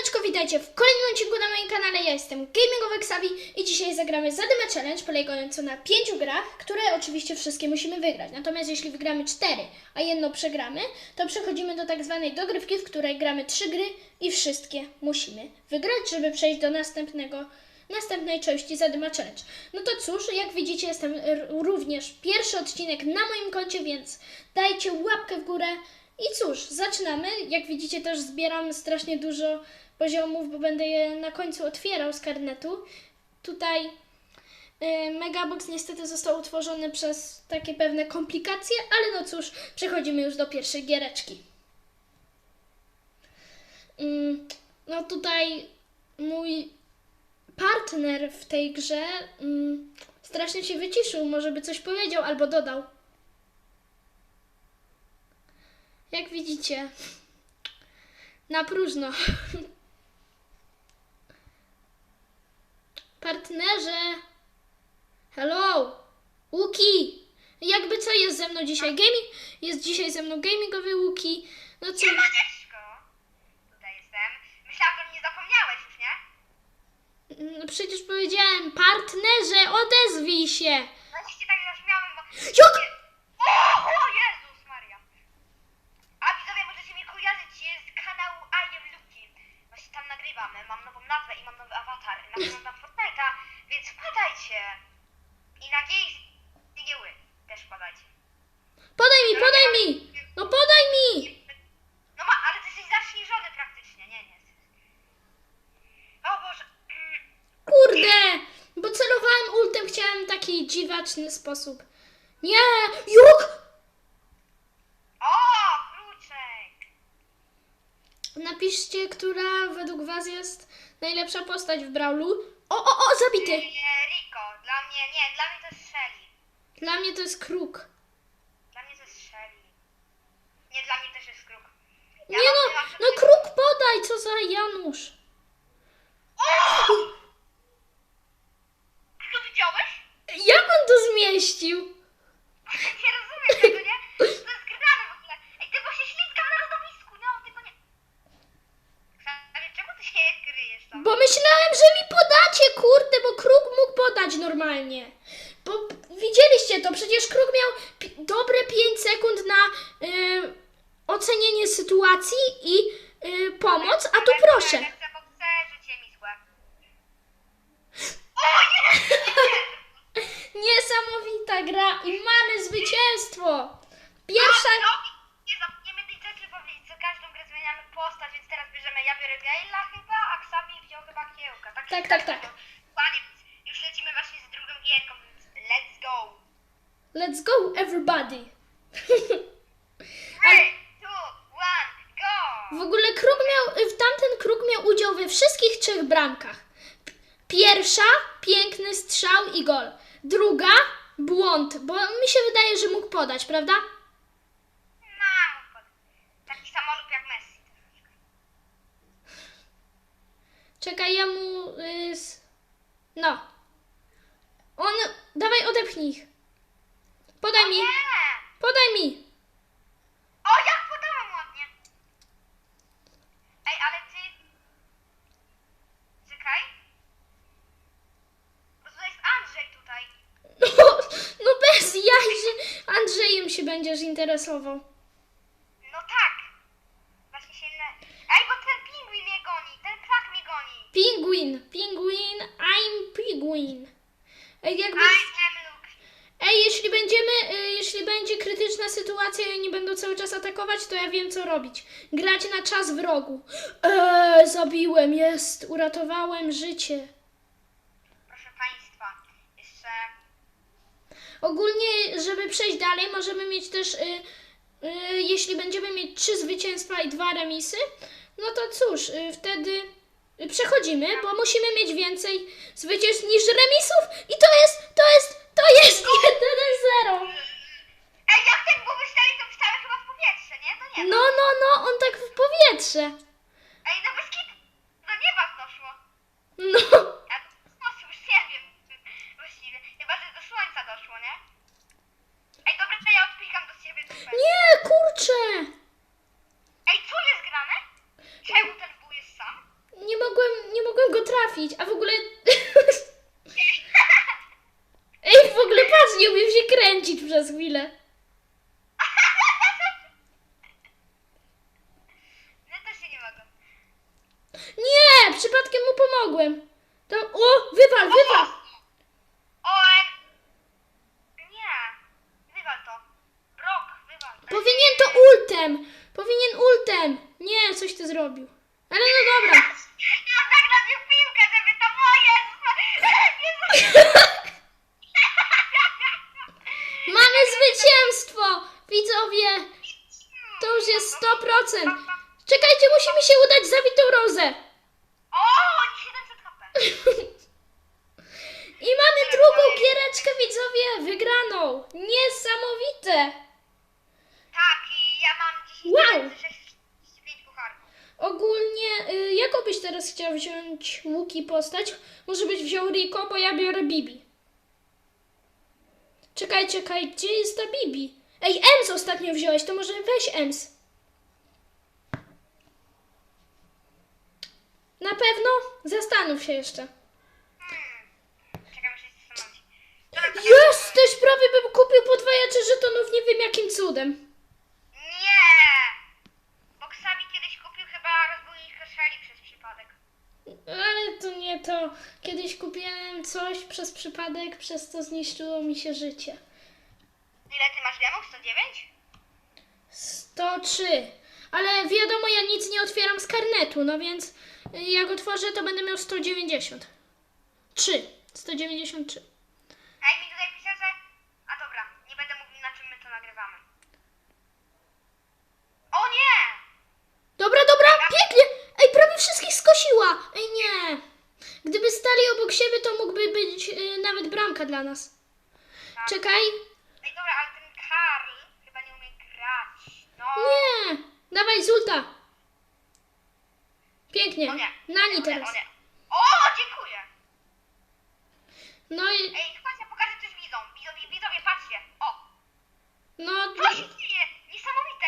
Siemaneczko, witajcie w kolejnym odcinku na moim kanale. Ja jestem Gamingowy Xavi i dzisiaj zagramy Zadyma Challenge polegającą na pięciu grach, które oczywiście wszystkie musimy wygrać. Natomiast jeśli wygramy cztery, a jedno przegramy, to przechodzimy do tak zwanej dogrywki, w której gramy trzy gry i wszystkie musimy wygrać, żeby przejść do następnego następnej części Zadyma Challenge. No to cóż, jak widzicie, jestem również pierwszy odcinek na moim koncie, więc dajcie łapkę w górę. I cóż, zaczynamy. Jak widzicie, też zbieram strasznie dużo poziomów, bo będę je na końcu otwierał z karnetu. Tutaj y, Megabox niestety został utworzony przez takie pewne komplikacje, ale no cóż, przechodzimy już do pierwszej giereczki. Mm, No tutaj mój partner w tej grze mm, strasznie się wyciszył, może by coś powiedział albo dodał. Jak widzicie, na próżno. Partnerze! Hello! Łuki! Jakby co jest ze mną dzisiaj gaming? Jest dzisiaj ze mną gamingowy Łuki. No co? Siemaneczko! Tutaj jestem. Myślałam, że mnie zapomniałeś już, nie? No przecież powiedziałem, partnerze, odezwij się! No się tak zaśmiałem, bo... Jak? O, o Jezus Maria! A widzowie, możecie mnie kojarzyć z kanału I am Luki. Właśnie tam nagrywamy, mam nową nazwę i mam nowy awatar. Nagrywam tam Fortnite'a, więc wpadajcie! I na Gays i Gieły też wpadajcie. Podaj mi, podaj mi! No podaj mi! No ma, ale ty jesteś zaśnieżony praktycznie, nie, nie. O Boże. Mm, Kurde! Bo celowałem ultem, chciałem dziwaczny sposób. Nie! Juk! O, kruczek! Napiszcie, która według was jest najlepsza postać w Brawlu. O, o, o, zabity! Nie, Rico, dla mnie, nie, dla mnie to jest Shelly. Dla mnie to jest kruk. Dla mnie to jest Shelly. Nie, dla mnie też jest kruk. Nie no, no kruk podaj, co za Janusz. Ty to widziałeś? Jak on to zmieścił? Nie rozumiem tego, nie? To jest grane w ogóle. Ej, ty, bo się ślizgam na lodowisku, no, tylko nie... Xavier, czemu ty się kryjesz tam? Bo myślałem, że mi podacie, kurde, bo kruk mógł podać normalnie. Bo widzieliście to, przecież kruk miał pi- dobre 5 sekund na y, ocenienie sytuacji i y, pomoc, a tu proszę. Lecę, bo chcę życie mi złe. O, nie! Gra i mamy zwycięstwo. Pierwsza... No, nie zapomniemy tej rzeczy, bo co każdą grę zmieniamy postać, więc teraz bierzemy, ja biorę Gaila chyba, a Xavi wziął chyba Kiełka. Tak, Tak, tak, tak. Panie, już lecimy właśnie z drugą gierką, więc let's go. Let's go, everybody. Three, two, one, go! W ogóle kruk miał, w tamten kruk miał udział we wszystkich trzech bramkach. Pierwsza, piękny strzał i gol. Druga, błąd, bo mi się wydaje, że mógł podać, prawda? Pod... Taki samolub jak Messi. Czekaj, ja mu... Y, s- no. On... Dawaj, odepchnij ich. Podaj mi, Nie! podaj mi. O, jak podałem ładnie! Ej, ale ty... Czekaj. Bo tutaj jest Andrzej tutaj. No, no bez jaj, że Andrzejem się będziesz interesował. No tak. Właśnie się inne... Ej, bo ten pingwin mnie goni, ten ptak mnie goni. Pingwin, pingwin, I'm pingwin. Ej, jakby... I am Luke. Ej, jeśli będziemy, y, jeśli będzie krytyczna sytuacja i oni będą cały czas atakować, to ja wiem co robić. Grać na czas w rogu. Eee, zabiłem, jest, uratowałem życie. Proszę Państwa, jeszcze... Ogólnie, żeby przejść dalej, możemy mieć też, y, y, jeśli będziemy mieć trzy zwycięstwa i dwa remisy, no to cóż, y, wtedy przechodzimy, bo musimy mieć więcej zwycięstw niż remisów i to jest, to jest, to jest 1-0. Ej, jak ten był wystawił tą pszczałę chyba w powietrze, nie? To nie. No, no, no, on tak w powietrze. Ej, no bez kit... Do nieba doszło. No. Ja to już nie wiem. Właściwie. Chyba, że do słońca doszło, nie? Ej, dobra, to ja odpikam do ciebie dupę. Nie, kurczę. Ej, co jest grane? Czemu ten wół jest sam? trafić, a w ogóle... Ej, w ogóle umiem się kręcić przez chwilę. No też się nie mogę. Nie, przypadkiem mu pomogłem. To, o, wywal, wywal. Oem! Nie. Wywal to. Brok, wywal. Powinien to ultem. Powinien ultem. Nie, coś ty zrobił. Ale no dobra. Ja zagrać w piłkę, żeby to moje. Jezu. Mamy zwycięstwo, widzowie. To już jest 100%. Czekajcie, musi mi się udać zabić tą rozę. O, 700 HP. I mamy drugą giereczkę, widzowie, wygraną. Niesamowite. Tak, i ja mam 10 Wow. 65 pucharków. Ogólnie, y, jaką byś teraz chciał wziąć łuki postać? Może byś wziął Rico, bo ja biorę Bibi. Czekaj, czekaj, gdzie jest ta Bibi? Ej, Ems ostatnio wziąłeś, to może weź Ems. Na pewno? Zastanów się jeszcze. Czekam, muszę się zastanowić. Dobra, to- Jest! Też prawie bym kupił podwajacze żetonów, nie wiem jakim cudem. Nie! Bo Ksawi kiedyś kupił chyba rozbójnika szali przez przypadek. Ale to nie to. Kiedyś kupiłem coś przez przypadek, przez to zniszczyło mi się życie. Ile ty masz gemów? 109? 103. Ale wiadomo, ja nic nie otwieram z karnetu, no więc jak otworzę, to będę miał 190. 3. 193. A jak mi tutaj pisze, że... A dobra, nie będę mówił na czym my to nagrywamy. O nie! Dobra, dobra, pięknie! Ej, prawie wszystkich skosiła! Ej, nie. Gdyby stali obok siebie, to mógłby być y, nawet bramka dla nas. Czekaj. Ej dobra, ale ten Karl chyba nie umie grać. No... Nie! Dawaj, Zulta! Pięknie. O nie. Nani teraz. O, nie. o, dziękuję! No i... Ej, pokażę coś widzom. Widzowie, widzowie, patrzcie. O, No, co się dzieje? Niesamowite.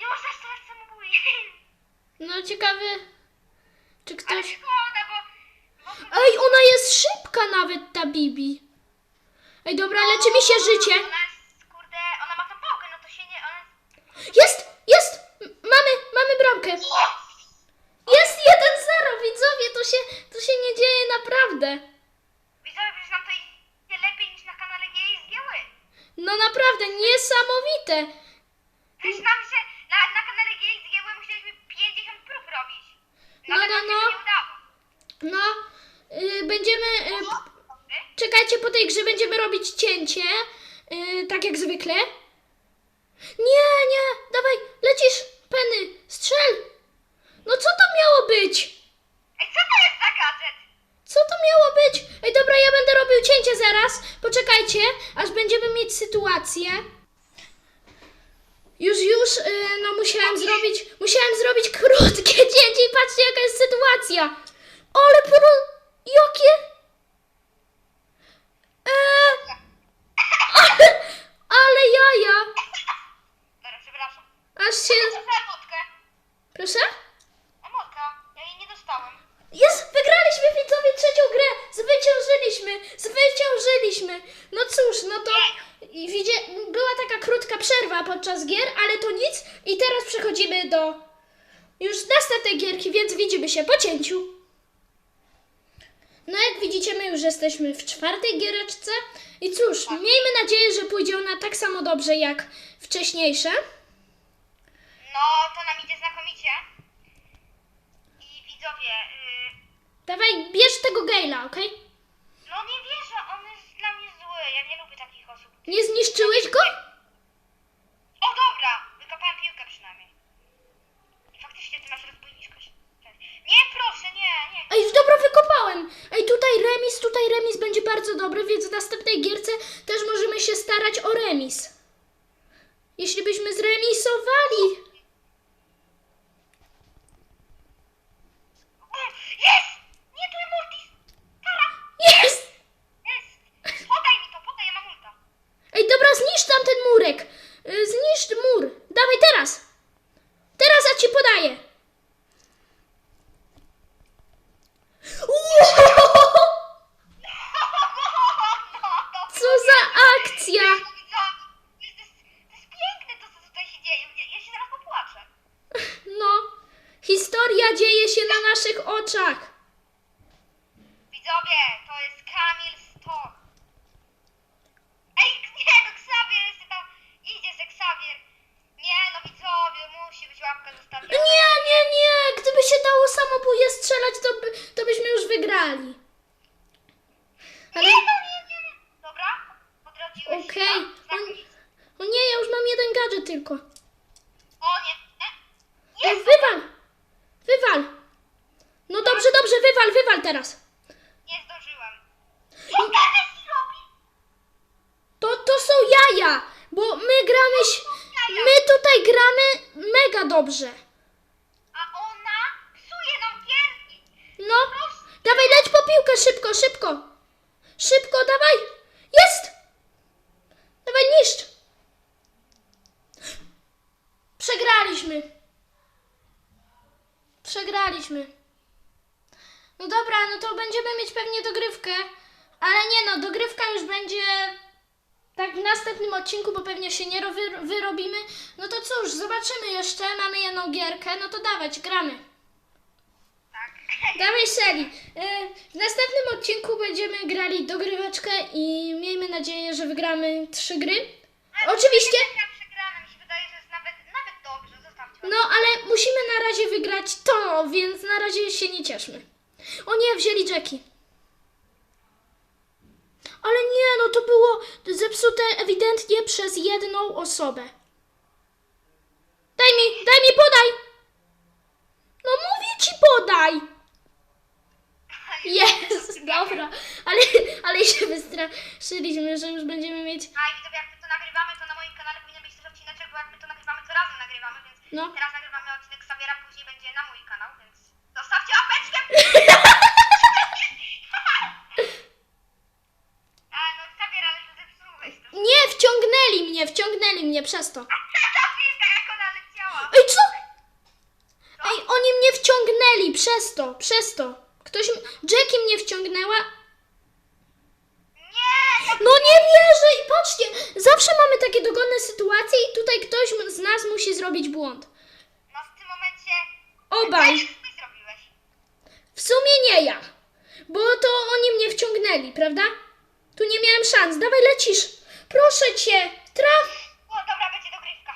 Nie można strzelać samobój. no ciekawy... Czy Ale ktoś... szkoda, bo... bo Ej, ona jest szybka nawet, ta Bibi. Ej, dobra, leczy mi się życie. Ona jest, kurde, ona ma tą pałkę, no to się nie... Ona... Jest, jest! M- Mamy, mamy bramkę. Jest 1-0, widzowie, to się, to się nie dzieje naprawdę. Widzowie, przecież nam to idzie lepiej niż na kanale GSGły. No naprawdę, niesamowite. Przecież nam się na, na kanale GSGły musieliśmy 50 prób robić. No, Nawet no, nam się no. to nie udało. No, y, będziemy... Y, czekajcie, po tej grze będziemy robić cięcie, y, tak jak zwykle. Nie, nie, dawaj, lecisz, Penny, strzel. No co to miało być? Ej, co to jest za gadżet? Co to miało być? Ej, dobra, ja będę robił cięcie zaraz. Poczekajcie, aż będziemy mieć sytuację. Już, już, yy, no musiałem zrobić, musiałem zrobić krótkie cięcie i patrzcie jaka jest sytuacja. Ale pro... jakie... Eee... Ale, ale jaja. Dobra, przepraszam. Aż się... Co za emotkę? Proszę? Emotka. Ja jej nie dostałem. Jest! Wygraliśmy widzowie trzecią grę! Zwyciężyliśmy! Zwyciężyliśmy! No cóż, no to i widzie, była taka krótka przerwa podczas gier, ale to nic i teraz przechodzimy do już następnej gierki, więc widzimy się po cięciu. No jak widzicie, my już jesteśmy w czwartej giereczce i cóż, miejmy nadzieję, że pójdzie ona tak samo dobrze jak wcześniejsze. No, to nam idzie znakomicie. I widzowie, yy, Dawaj, bierz tego Gale'a, okej? no nie wierzę, on jest dla mnie zły. Ja nie lubię takich osób. Nie zniszczyłeś go? O dobra, wykopałem piłkę przynajmniej. I faktycznie ty masz rozbójniczkę. Nie, proszę, nie, nie. Ej, dobra, wykopałem. Ej, tutaj remis, tutaj remis będzie bardzo dobry, więc w następnej gierce też możemy się starać o remis. Jeśli byśmy zremisowali. Jest! Nie, tu Mortis! Kara! Jest! Jest! Podaj mi to, podaj, ja mam ulta. Ej, dobra, zniszcz tam ten murek. Y, Zniszcz mur. Dawaj teraz. Teraz ja ci podaję. Ło! Magia dzieje się na naszych oczach. Widzowie, to jest Kamil Stoch. Ej, nie, no Xavier jeszcze tam idzie ze Xavier. Nie, no widzowie, musi być łapka zostawiona. Nie, nie, nie. Gdyby się dało samobóje strzelać, to, by, to byśmy już wygrali. Ale... Nie, no nie, nie. Dobra, odrodziłeś Okej. się. Znakomicie. O nie, ja już mam jeden gadżet tylko. O nie, nie. Ej, Jest, wywal! Wywal! No dobrze, dobrze, teraz. nie zdążyłem. Co robi? To, to są jaja, bo my gramy, ś- my tutaj gramy mega dobrze. A ona psuje nam gierki. No, dawaj, leć po piłkę, szybko, szybko. Szybko, dawaj. Jest! Dawaj, niszcz. Przegraliśmy. Przegraliśmy. No dobra, no to będziemy mieć pewnie dogrywkę. Ale nie no, dogrywka już będzie tak w następnym odcinku, bo pewnie się nie ro- wy- wyrobimy. No to cóż, zobaczymy jeszcze. Mamy jedną gierkę, no to dawać, gramy. Tak. Dawaj Shelly. Y, W następnym odcinku będziemy grali dogryweczkę i miejmy nadzieję, że wygramy trzy gry. Oczywiście. Ja przegrana, mi się wydaje, że jest nawet, nawet dobrze. Zostawcie No, ale musimy na razie wygrać to, więc na razie się nie cieszmy. O nie, wzięli Jackie. Ale nie, no to było zepsute ewidentnie przez jedną osobę. Daj mi, daj mi, podaj! No mówię ci, podaj! Jest, dobra, ale, ale się wystraszyliśmy, że już będziemy mieć... A i widzowie, jak my to nagrywamy, to na moim kanale powinien być też odcineczek, bo jak my to nagrywamy, to razem nagrywamy, więc No. teraz nagrywamy odcinek Xaviera, później będzie na mój kanał, więc zostawcie łapeczkę! A no Xavier, ale to zepsułeś to. Nie, wciągnęli mnie, wciągnęli mnie przez to. Ta piłka, jak ona leciała! Ej, co? Ej, oni mnie wciągnęli przez to, przez to. Ktoś... m- Jackie mnie wciągnęła. Nie! No nie wierzę i patrzcie, zawsze mamy takie dogodne sytuacje i tutaj ktoś m- z nas musi zrobić błąd. No w tym momencie... Obaj. Zrobiłeś? W sumie nie ja, bo to oni mnie wciągnęli, prawda? Tu nie miałem szans. Dawaj, lecisz. Proszę cię, traf. O, dobra, będzie dogrywka.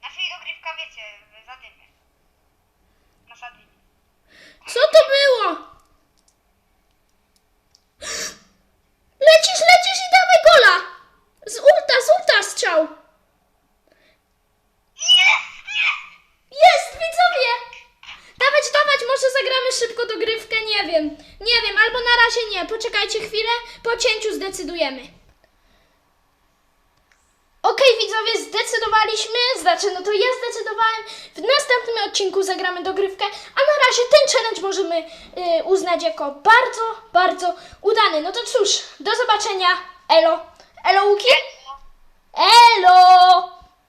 Znaczy dogrywka, wiecie, w zadymie. Na zadymie. Co to było? Lecisz, lecisz i dawaj gola. Z ulta, z ulta strzał. Jest! Jest! Jest, widzowie! Dawać, dawać, może zagramy szybko dogrywkę, nie wiem. Nie wiem, albo na razie nie. Poczekajcie chwilę, po cięciu zdecydujemy. Okej, widzowie, zdecydowaliśmy, znaczy, no to ja zdecydowałem. W następnym odcinku zagramy dogrywkę, a na razie ten challenge możemy y, uznać jako bardzo, bardzo udany. No to cóż, do zobaczenia. Elo. Elo, Łuki? Elo!